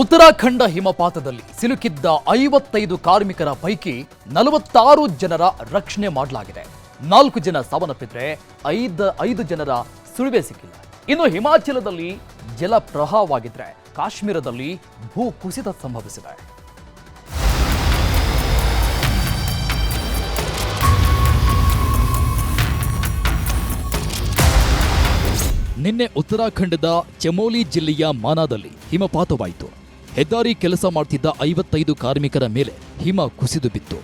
ಉತ್ತರಾಖಂಡ ಹಿಮಪಾತದಲ್ಲಿ ಸಿಲುಕಿದ್ದ ಐವತ್ತೈದು ಕಾರ್ಮಿಕರ ಪೈಕಿ ನಲವತ್ತಾರು ಜನರ ರಕ್ಷಣೆ ಮಾಡಲಾಗಿದೆ. ನಾಲ್ಕು ಜನ ಸಾವನ್ನಪ್ಪಿದ್ರೆ ಐದು ಐದು ಜನರ ಸುಳಿವೆ ಸಿಕ್ಕಿಲ್ಲ. ಇನ್ನು ಹಿಮಾಚಲದಲ್ಲಿ ಜಲಪ್ರವಾಹವಾಗಿದ್ರೆ ಕಾಶ್ಮೀರದಲ್ಲಿ ಭೂ ಕುಸಿತ ಸಂಭವಿಸಿದೆ. ನಿನ್ನೆ ಉತ್ತರಾಖಂಡದ ಚಮೋಲಿ ಜಿಲ್ಲೆಯ ಮಾನಾದಲ್ಲಿ ಹಿಮಪಾತವಾಯಿತು. ಹೆದ್ದಾರಿ ಕೆಲಸ ಮಾಡ್ತಿದ್ದ ಐವತ್ತೈದು ಕಾರ್ಮಿಕರ ಮೇಲೆ ಹಿಮ ಕುಸಿದು ಬಿತ್ತು.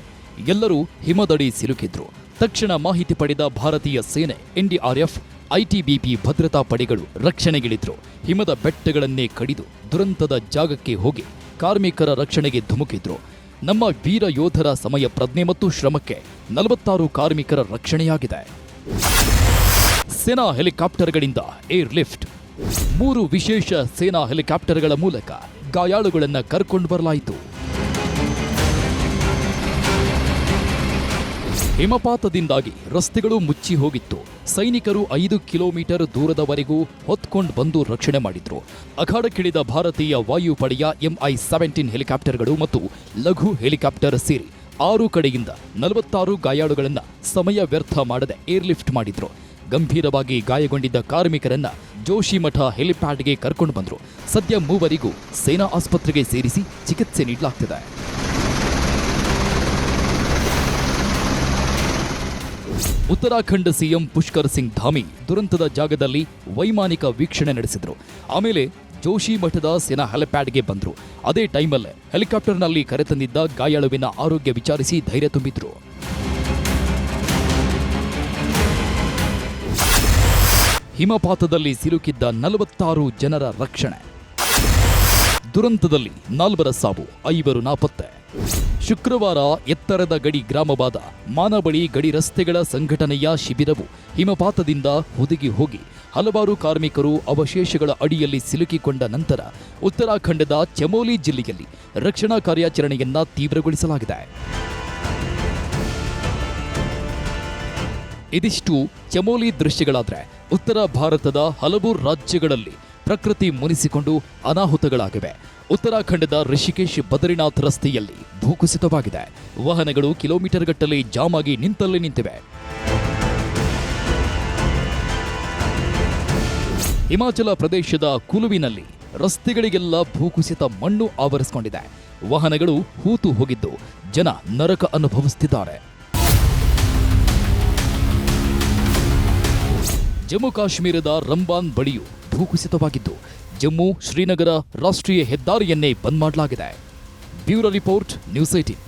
ಎಲ್ಲರೂ ಹಿಮದಡಿ ಸಿಲುಕಿದ್ರು. ತಕ್ಷಣ ಮಾಹಿತಿ ಪಡೆದ ಭಾರತೀಯ ಸೇನೆ, ಎನ್ಡಿಆರ್ಎಫ್ ಐಟಿಬಿಪಿ ಭದ್ರತಾ ಪಡೆಗಳು ರಕ್ಷಣೆಗಿಳಿದ್ರು. ಹಿಮದ ಬೆಟ್ಟಗಳನ್ನೇ ಕಡಿದು ದುರಂತದ ಜಾಗಕ್ಕೆ ಹೋಗಿ ಕಾರ್ಮಿಕರ ರಕ್ಷಣೆಗೆ ಧುಮುಕಿದ್ರು. ನಮ್ಮ ವೀರ ಯೋಧರ ಸಮಯ ಪ್ರಜ್ಞೆ ಮತ್ತು ಶ್ರಮಕ್ಕೆ ನಲವತ್ತಾರು ಕಾರ್ಮಿಕರ ರಕ್ಷಣೆಯಾಗಿದೆ. ಸೇನಾ ಹೆಲಿಕಾಪ್ಟರ್ಗಳಿಂದ ಏರ್ ಲಿಫ್ಟ್ ಮೂರು ವಿಶೇಷ ಸೇನಾ ಹೆಲಿಕಾಪ್ಟರ್ಗಳ ಮೂಲಕ ಗಾಯಾಳುಗಳನ್ನ ಕರ್ಕೊಂಡು ಬರಲಾಯಿತು. ಹಿಮಪಾತದಿಂದಾಗಿ ರಸ್ತೆಗಳು ಮುಚ್ಚಿ ಹೋಗಿತ್ತು. ಸೈನಿಕರು ಐದು ಕಿಲೋಮೀಟರ್ ದೂರದವರೆಗೂ ಹೊತ್ಕೊಂಡು ಬಂದು ರಕ್ಷಣೆ ಮಾಡಿದ್ರು. ಅಖಾಡಕ್ಕಿಳಿದ ಭಾರತೀಯ ವಾಯುಪಡೆಯ ಎಂಐ ಸೆವೆಂಟೀನ್ ಹೆಲಿಕಾಪ್ಟರ್ಗಳು ಮತ್ತು ಲಘು ಹೆಲಿಕಾಪ್ಟರ್ ಸೇರಿ ಆರು ಕಡೆಯಿಂದ ನಲವತ್ತಾರು ಗಾಯಾಳುಗಳನ್ನು ಸಮಯ ವ್ಯರ್ಥ ಮಾಡದೆ ಏರ್ಲಿಫ್ಟ್ ಮಾಡಿದ್ರು. ಗಂಭೀರವಾಗಿ ಗಾಯಗೊಂಡಿದ್ದ ಕಾರ್ಮಿಕರನ್ನ ಜೋಶಿಮಠ ಹೆಲಿಪ್ಯಾಡ್ಗೆ ಕರ್ಕೊಂಡು ಬಂದರು. ಸದ್ಯ ಮೂವರಿಗೂ ಸೇನಾ ಆಸ್ಪತ್ರೆಗೆ ಸೇರಿಸಿ ಚಿಕಿತ್ಸೆ ನೀಡಲಾಗ್ತಿದೆ. ಉತ್ತರಾಖಂಡ ಸಿಎಂ ಪುಷ್ಕರ್ ಸಿಂಗ್ ಧಾಮಿ ದುರಂತದ ಜಾಗದಲ್ಲಿ ವೈಮಾನಿಕ ವೀಕ್ಷಣೆ ನಡೆಸಿದರು. ಆಮೇಲೆ ಜೋಶಿ ಮಠದ ಸೇನಾ ಹೆಲಿಪ್ಯಾಡ್ಗೆ ಬಂದರು. ಅದೇ ಟೈಮಲ್ಲೇ ಹೆಲಿಕಾಪ್ಟರ್ನಲ್ಲಿ ಕರೆತಂದಿದ್ದ ಗಾಯಾಳುವಿನ ಆರೋಗ್ಯ ವಿಚಾರಿಸಿ ಧೈರ್ಯ ತುಂಬಿದ್ರು. ಹಿಮಪಾತದಲ್ಲಿ ಸಿಲುಕಿದ್ದ ನಲವತ್ತಾರು ಜನರ ರಕ್ಷಣೆ. ದುರಂತದಲ್ಲಿ ನಾಲ್ವರ ಸಾವು, ಐವರು ನಾಪತ್ತೆ. ಶುಕ್ರವಾರ ಎತ್ತರದ ಗಡಿ ಗ್ರಾಮವಾದ ಮಾನಬಳಿ ಗಡಿ ರಸ್ತೆಗಳ ಸಂಘಟನೆಯ ಶಿಬಿರವು ಹಿಮಪಾತದಿಂದ ಹುದುಗಿ ಹೋಗಿ ಹಲವಾರು ಕಾರ್ಮಿಕರು ಅವಶೇಷಗಳ ಅಡಿಯಲ್ಲಿ ಸಿಲುಕಿಕೊಂಡ ನಂತರ ಉತ್ತರಾಖಂಡದ ಚಮೋಲಿ ಜಿಲ್ಲೆಯಲ್ಲಿ ರಕ್ಷಣಾ ಕಾರ್ಯಾಚರಣೆಯನ್ನ ತೀವ್ರಗೊಳಿಸಲಾಗಿದೆ. ಇದಿಷ್ಟು ಚಮೋಲಿ ದೃಶ್ಯಗಳಾದರೆ ಉತ್ತರ ಭಾರತದ ಹಲವು ರಾಜ್ಯಗಳಲ್ಲಿ ಪ್ರಕೃತಿ ಮುನಿಸಿಕೊಂಡು ಅನಾಹುತಗಳಾಗಿವೆ. ಉತ್ತರಾಖಂಡದ ಋಷಿಕೇಶ್ ಬದ್ರಿನಾಥ್ ರಸ್ತೆಯಲ್ಲಿ ಭೂಕುಸಿತವಾಗಿದೆ. ವಾಹನಗಳು ಕಿಲೋಮೀಟರ್ ಗಟ್ಟಲೆ ಜಾಮ್ ಆಗಿ ನಿಂತಲ್ಲೇ ನಿಂತಿವೆ. ಹಿಮಾಚಲ ಪ್ರದೇಶದ ಕುಲುವಿನಲ್ಲಿ ರಸ್ತೆಗಳಿಗೆಲ್ಲ ಭೂಕುಸಿತ ಮಣ್ಣು ಆವರಿಸಿಕೊಂಡಿದೆ. ವಾಹನಗಳು ಹೂತು ಹೋಗಿದ್ದು ಜನ ನರಕ ಅನುಭವಿಸುತ್ತಿದ್ದಾರೆ ಜಮ್ಮು ಕಾಶ್ಮೀರದ ರಂಬಾನ್ ಬಳಿಯು ಭೂಕುಸಿತವಾಗಿದ್ದು, ಜಮ್ಮು ಶ್ರೀನಗರ ರಾಷ್ಟ್ರೀಯ ಹೆದ್ದಾರಿಯನ್ನೇ ಬಂದ್ ಮಾಡಲಾಗಿದೆ. Bureau report, news eighteen